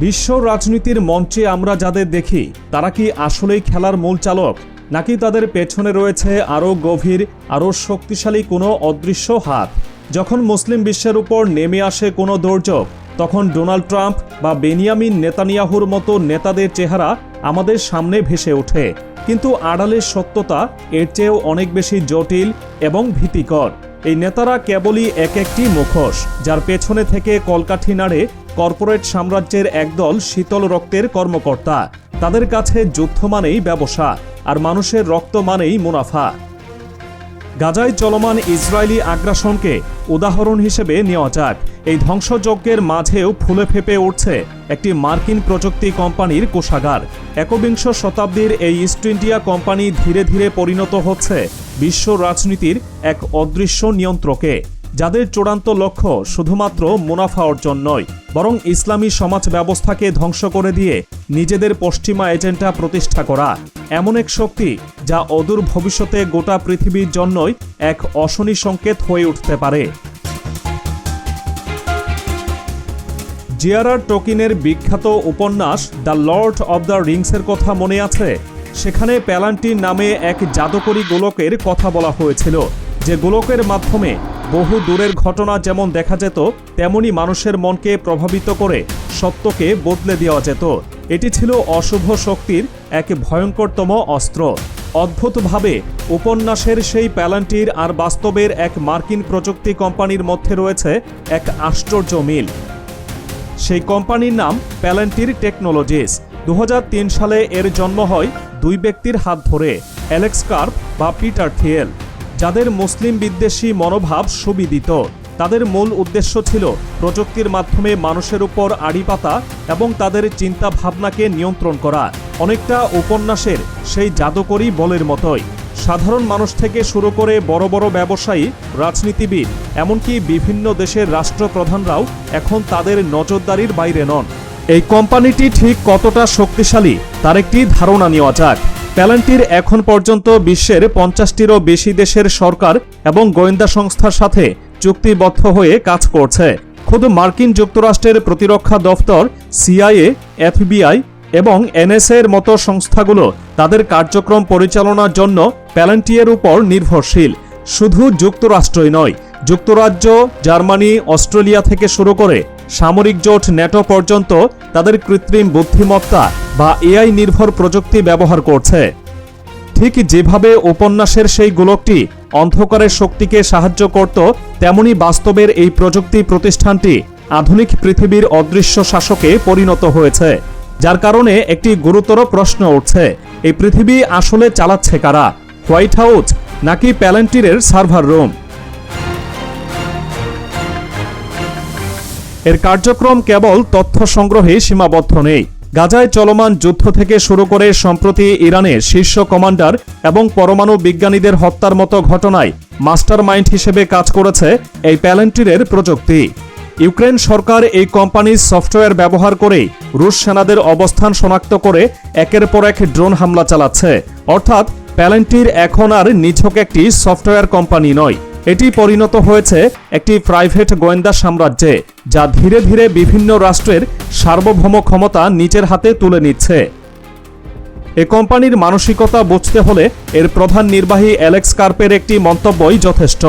বিশ্ব রাজনীতির মঞ্চে আমরা যাদের দেখি, তারা কি আসলেই খেলার মূল চালক? নাকি তাদের পেছনে রয়েছে আরও গভীর, আরও শক্তিশালী কোনো অদৃশ্য হাত? যখন মুসলিম বিশ্বের উপর নেমে আসে কোনো দুর্যোগ, তখন ডোনাল্ড ট্রাম্প বা বেনিয়ামিন নেতানিয়াহুর মতো নেতাদের চেহারা আমাদের সামনে ভেসে ওঠে। কিন্তু আড়ালের সত্যতা এর চেয়েও অনেক বেশি জটিল এবং ভীতিকর। এই নেতারা কেবলই এক একটি মুখোশ, যার পেছনে থেকে কলকাঠি নাড়ে কর্পোরেট সাম্রাজ্যের একদল শীতল রক্তের কর্মকর্তা। তাদের কাছে যুদ্ধ মানেই ব্যবসা, আর মানুষের রক্ত মানেই মুনাফা। গাজায় চলমান ইসরায়েলি আগ্রাসনকে উদাহরণ হিসেবে নেওয়া যাক। এই ধ্বংসযজ্ঞের মাঝেও ফুলে ফেপে উঠছে একটি মার্কিন প্রযুক্তি কোম্পানির কোষাগার। একবিংশ শতাব্দীর এই ইস্ট ইন্ডিয়া কোম্পানি ধীরে ধীরে পরিণত হচ্ছে। বিশ্ব রাজনীতির এক অদৃশ্য নিয়ন্ত্রকে, যাদের চূড়ান্ত লক্ষ্য শুধুমাত্র মুনাফা অর্জন নয়, বরং ইসলামী সমাজ ব্যবস্থাকে ধ্বংস করে দিয়ে নিজেদের পশ্চিমা এজেন্ডা প্রতিষ্ঠা করা। এমন এক শক্তি যা অদূর ভবিষ্যতে গোটা পৃথিবীর জন্যই এক অশনি সংকেত হয়ে উঠতে পারে। জিয়ারার টোকিনের বিখ্যাত উপন্যাস দ্য লর্ড অব দ্য রিংসের কথা মনে আছে? সেখানে প্যালান্টির নামে এক জাদুকরী গোলকের কথা বলা হয়েছিল। যে গোলকের মাধ্যমে বহু দূরের ঘটনা যেমন দেখা যেত, তেমনি মানুষের মনকে প্রভাবিত করে সত্যকে বদলে দেওয়া যেত। এটি ছিল অশুভ শক্তির এক ভয়ঙ্করতম অস্ত্র। অদ্ভুতভাবে উপন্যাসের সেই প্যালান্টির আর বাস্তবের এক মার্কিন প্রযুক্তি কোম্পানির মধ্যে রয়েছে এক আশ্চর্য মিল। সেই কোম্পানির নাম প্যালেন্টির টেকনোলজিস। দু হাজার তিন সালে এর জন্ম হয় দুই ব্যক্তির হাত ধরে অ্যালেক্স কার্প বা পিটার থিয়েল, যাদের মুসলিম বিদ্বেষী মনোভাব সুবিদিত। তাদের মূল উদ্দেশ্য ছিল প্রযুক্তির মাধ্যমে মানুষের উপর আড়ি পাতা এবং তাদের চিন্তা ভাবনাকে নিয়ন্ত্রণ করা। অনেকটা উপন্যাসের সেই জাদুকরী বলের মতোই। সাধারণ মানুষ থেকে শুরু করে বড় বড় ব্যবসায়ী, রাজনীতিবিদ, এমনকি বিভিন্ন দেশের রাষ্ট্রপ্রধানরাও এখন তাদের নজরদারির বাইরে নন। এই কোম্পানিটি ঠিক কতটা শক্তিশালী, তার একটি ধারণা নেওয়া যাক। প্যালেন্টির এখন পর্যন্ত বিশ্বের পঞ্চাশটিরও বেশি দেশের সরকার এবং গোয়েন্দা সংস্থার সাথে চুক্তিবদ্ধ হয়ে কাজ করছে। খুদ মার্কিন যুক্তরাষ্ট্রের প্রতিরক্ষা দফতর, সিআইএ, এফবিআই এবং এনএসএ এর মতো সংস্থাগুলো তাদের কার্যক্রম পরিচালনার জন্য প্যালেন্টিয়ের উপর নির্ভরশীল। শুধু যুক্তরাষ্ট্রই নয়, যুক্তরাজ্য, জার্মানি, অস্ট্রেলিয়া থেকে শুরু করে সামরিক জোট ন্যাটো পর্যন্ত তাদের কৃত্রিম বুদ্ধিমত্তা বা এআই নির্ভর প্রযুক্তি ব্যবহার করছে। ঠিক যেভাবে উপন্যাসের সেই গোলকটি অন্ধকারের শক্তিকে সাহায্য করত, তেমনি বাস্তবের এই প্রযুক্তি প্রতিষ্ঠানটি আধুনিক পৃথিবীর অদৃশ্য শাসকে পরিণত হয়েছে, যার কারণে একটি গুরুতর প্রশ্ন উঠছে, এই পৃথিবী আসলে চালাচ্ছে কারা? হোয়াইট হাউস নাকি প্যালেন্টিরের সার্ভার রুম? এর কার্যক্রম কেবল তথ্য সংগ্রহে সীমাবদ্ধ নেই। গাজায় চলমান যুদ্ধ থেকে শুরু করে সম্প্রতি ইরানের শীর্ষ কমান্ডার এবং পরমাণু বিজ্ঞানীদের হত্যার মতো ঘটনায় মাস্টার মাইন্ড হিসেবে কাজ করেছে এই প্যালেন্টিরের প্রযুক্তি। ইউক্রেন সরকার এই কোম্পানির সফটওয়্যার ব্যবহার করেই রুশ সেনাদের অবস্থান শনাক্ত করে একের পর এক ড্রোন হামলা চালাচ্ছে। অর্থাৎ প্যালেন্টির এখন আর নিছক একটি সফটওয়্যার কোম্পানি নয়। এটি পরিণত হয়েছে একটি প্রাইভেট গোয়েন্দা সাম্রাজ্যে, যা ধীরে ধীরে বিভিন্ন রাষ্ট্রের সার্বভৌম ক্ষমতা নিজের হাতে তুলে নিচ্ছে। এ কোম্পানির মানসিকতা বুঝতে হলে এর প্রধান নির্বাহী অ্যালেক্স কার্পের একটি মন্তব্যই যথেষ্ট।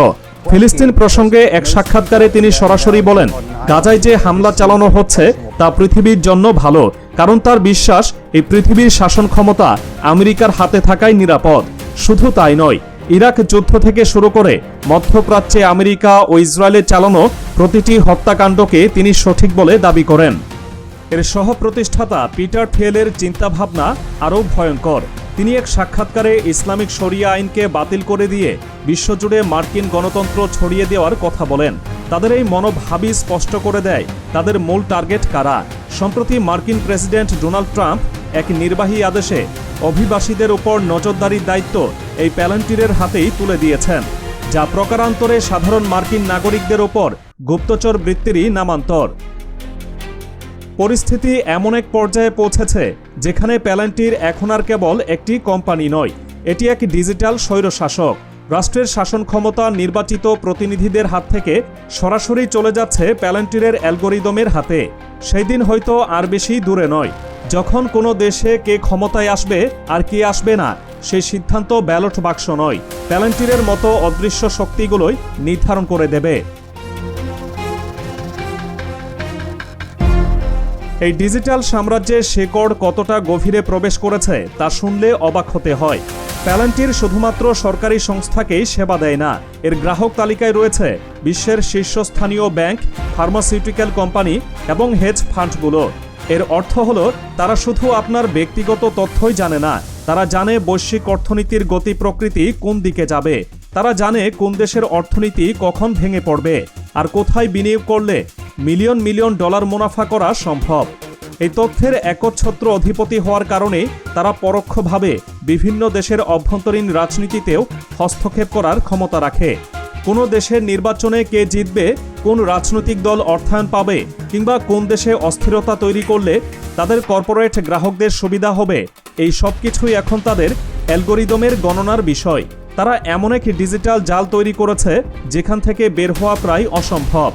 ফিলিস্তিন প্রসঙ্গে এক সাক্ষাৎকারে তিনি সরাসরি বলেন, গাজায় যে হামলা চালানো হচ্ছে, তা পৃথিবীর জন্য ভালো, কারণ তার বিশ্বাস, এই পৃথিবীর শাসন ক্ষমতা আমেরিকার হাতে থাকাই নিরাপদ। শুধু তাই নয় ইরাক যুদ্ধ থেকে শুরু করে মধ্যপ্রাচ্যে আমেরিকা ও ইসরায়েলে চালানো প্রতিটি হত্যাকাণ্ডকে তিনি সঠিক বলে দাবি করেন। এর সহ প্রতিষ্ঠাতা পিটার থিয়েলের চিন্তাভাবনা আরও ভয়ঙ্কর। তিনি এক সাক্ষাৎকারে ইসলামিক শরিয়া আইনকে বাতিল করে দিয়ে বিশ্বজুড়ে মার্কিন গণতন্ত্র ছড়িয়ে দেওয়ার কথা বলেন। তাদের এই মনোভাবই স্পষ্ট করে দেয় তাদের মূল টার্গেট কারা। সম্প্রতি মার্কিন প্রেসিডেন্ট ডোনাল্ড ট্রাম্প এক নির্বাহী আদেশে অভিবাসীদের উপর নজরদারির দায়িত্ব এই প্যালেন্টিরের হাতেই তুলে দিয়েছেন, যা প্রকারান্তরে সাধারণ মার্কিন নাগরিকদের ওপর গুপ্তচর বৃত্তিরই নামান্তর। পরিস্থিতি এমন এক পর্যায়ে পৌঁছেছে, যেখানে প্যালেন্টির এখন আর কেবল একটি কোম্পানি নয়, এটি এক ডিজিটাল স্বৈরশাসক। রাষ্ট্রের শাসন ক্ষমতা নির্বাচিত প্রতিনিধিদের হাত থেকে সরাসরি চলে যাচ্ছে প্যালেন্টিরের অ্যালগোরিদমের হাতে। সেই দিন হয়তো আর বেশি দূরে নয়। যখন কোনো দেশে কে ক্ষমতায় আসবে আর কে আসবে না, সেই সিদ্ধান্ত ব্যালট বাক্স নয়, প্যালেন্টিরের মতো অদৃশ্য শক্তিগুলোই নির্ধারণ করে দেবে। এই ডিজিটাল সাম্রাজ্যের শেকড় কতটা গভীরে প্রবেশ করেছে, তা শুনলে অবাক হতে হয়। প্যালেন্টির শুধুমাত্র সরকারি সংস্থাকেই সেবা দেয় না, এর গ্রাহক তালিকায় রয়েছে বিশ্বের শীর্ষস্থানীয় ব্যাংক, ফার্মাসিউটিক্যাল কোম্পানি এবং হেজ ফান্ডগুলো। এর অর্থ হলো, তারা শুধু আপনার ব্যক্তিগত তথ্যই জানে না, তারা জানে বৈশ্বিক অর্থনীতির গতি প্রকৃতি কোন দিকে যাবে, তারা জানে কোন দেশের অর্থনীতি কখন ভেঙে পড়বে, আর কোথায় বিনিয়োগ করলে মিলিয়ন মিলিয়ন ডলার মুনাফা করা সম্ভব। এই তথ্যের একচ্ছত্র অধিপতি হওয়ার কারণে তারা পরোক্ষভাবে বিভিন্ন দেশের অভ্যন্তরীণ রাজনীতিতেও হস্তক্ষেপ করার ক্ষমতা রাখে। কোনো দেশের নির্বাচনে কে জিতবে কোন রাজনৈতিক দল অর্থায়ন পাবে কিংবা কোন দেশে অস্থিরতা তৈরি করলে তাদের কর্পোরেট গ্রাহকদের সুবিধা হবে, এই সব কিছুই এখন তাদের অ্যালগোরিদমের গণনার বিষয়। তারা এমন এক ডিজিটাল জাল তৈরি করেছে, যেখান থেকে বের হওয়া প্রায় অসম্ভব।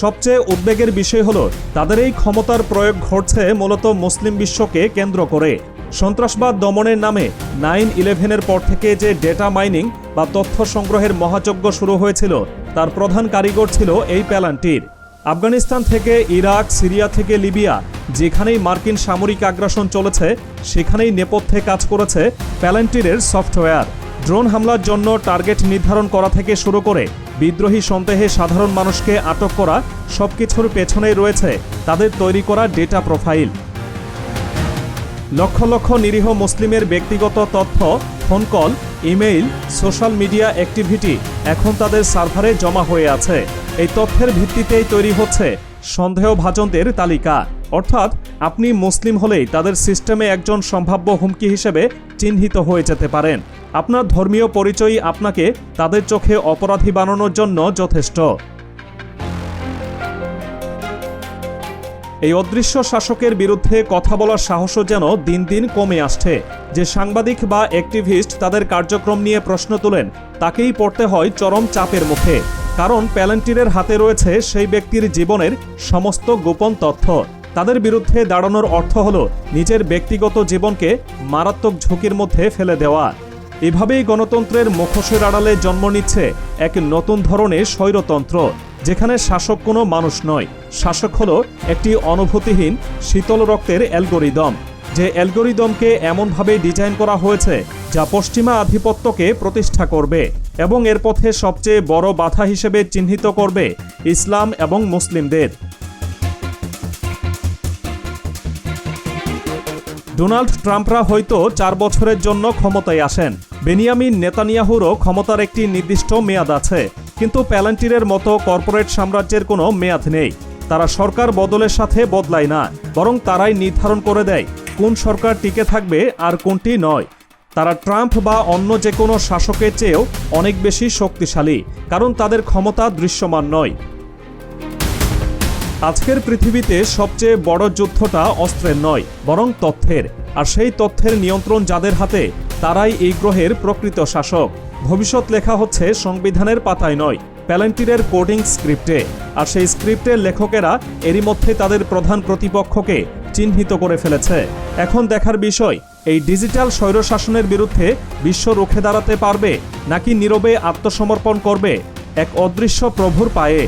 সবচেয়ে উদ্বেগের বিষয় হলো, তাদের এই ক্ষমতার প্রয়োগ ঘটছে মূলত মুসলিম বিশ্বকে কেন্দ্র করে। সন্ত্রাসবাদ দমনের নামে নাইন ইলেভেনের পর থেকে যে ডেটা মাইনিং বা তথ্য সংগ্রহের মহাযজ্ঞ শুরু হয়েছিল, তার প্রধান কারিগর ছিল এই প্যালান্টির। আফগানিস্তান থেকে ইরাক, সিরিয়া থেকে লিবিয়া, যেখানেই মার্কিন সামরিক আগ্রাসন চলেছে, সেখানেই নেপথ্যে কাজ করেছে প্যালান্টিরের সফটওয়্যার। ড্রোন হামলার জন্য টার্গেট নির্ধারণ করা থেকে শুরু করে বিদ্রোহী সন্দেহে সাধারণ মানুষকে আটক করা সবকিছুর পেছনেই রয়েছে তাদের তৈরি করা ডেটা প্রোফাইল। লক্ষ লক্ষ নিরীহ মুসলিমের ব্যক্তিগত তথ্য phone call email social media activity এখন তাদের সার্ভারে জমা হয়ে আছে। এই তথ্যের ভিত্তিতেই তৈরি হচ্ছে সন্দেহভাজনদের তালিকা। অর্থাৎ আপনি মুসলিম হলেই তাদের সিস্টেমে একজন সম্ভাব্য হুমকি হিসেবে চিহ্নিত হয়ে যেতে পারেন। আপনার ধর্মীয় পরিচয়ই আপনাকে তাদের চোখে অপরাধী বানানোর জন্য যথেষ্ট। এই অদৃশ্য শাসকের বিরুদ্ধে কথা বলার সাহসও যেন দিন দিন কমে আসছে। যে সাংবাদিক বা অ্যাক্টিভিস্ট তাদের কার্যক্রম নিয়ে প্রশ্ন তোলেন, তাকেই পড়তে হয় চরম চাপের মুখে। কারণ প্যালেন্টিরের হাতে রয়েছে সেই ব্যক্তির জীবনের সমস্ত গোপন তথ্য। তাদের বিরুদ্ধে দাঁড়ানোর অর্থ হল নিজের ব্যক্তিগত জীবনকে মারাত্মক ঝুঁকির মধ্যে ফেলে দেওয়া। এভাবেই গণতন্ত্রের মুখোশের আড়ালে জন্ম নিচ্ছে এক নতুন ধরনের স্বৈরতন্ত্র। যেখানে শাসক কোনো মানুষ নয়। শাসক হলো একটি অনুভূতিহীন, শীতল রক্তের অ্যালগোরিদম, যে অ্যালগোরিদমকে এমনভাবে ডিজাইন করা হয়েছে যা পশ্চিমা আধিপত্যকে প্রতিষ্ঠা করবে এবং এর পথে সবচেয়ে বড় বাধা হিসেবে চিহ্নিত করবে ইসলাম এবং মুসলিমদের। ডোনাল্ড ট্রাম্পরা হয়তো চার বছরের জন্য ক্ষমতায় আসেন। বেনিয়ামিন নেতানিয়াহুরও ক্ষমতার একটি নির্দিষ্ট মেয়াদ আছে। কিন্তু প্যালান্টিরের মতো কর্পোরেট সাম্রাজ্যের কোনো মেয়াদ নেই। তারা সরকার বদলের সাথে বদলায় না, বরং তারাই নির্ধারণ করে দেয় কোন সরকার টিকে থাকবে আর কোনটি নয়। তারা ট্রাম্প বা অন্য যে কোনো শাসকের চেয়েও অনেক বেশি শক্তিশালী, কারণ তাদের ক্ষমতা দৃশ্যমান নয়। আজকের পৃথিবীতে সবচেয়ে বড় যুদ্ধটা অস্ত্রের নয়, বরং তথ্যের। আর সেই তথ্যের নিয়ন্ত্রণ যাদের হাতে, তারাই এই গ্রহের প্রকৃত শাসক। ভবিষ্যৎ লেখা হচ্ছে সংবিধানের পাতায় নয়, প্যালেন্টিরের কোডিং স্ক্রিপ্টে। আর সেই স্ক্রিপ্টের লেখকেরা এরই মধ্যে তাদের প্রধান প্রতিপক্ষকে চিহ্নিত করে ফেলেছে। এখন দেখার বিষয়, এই ডিজিটাল স্বৈরশাসনের বিরুদ্ধে বিশ্ব রুখে দাঁড়াতে পারবে নাকি নীরবে আত্মসমর্পণ করবে এক অদৃশ্য প্রভুর পায়ে?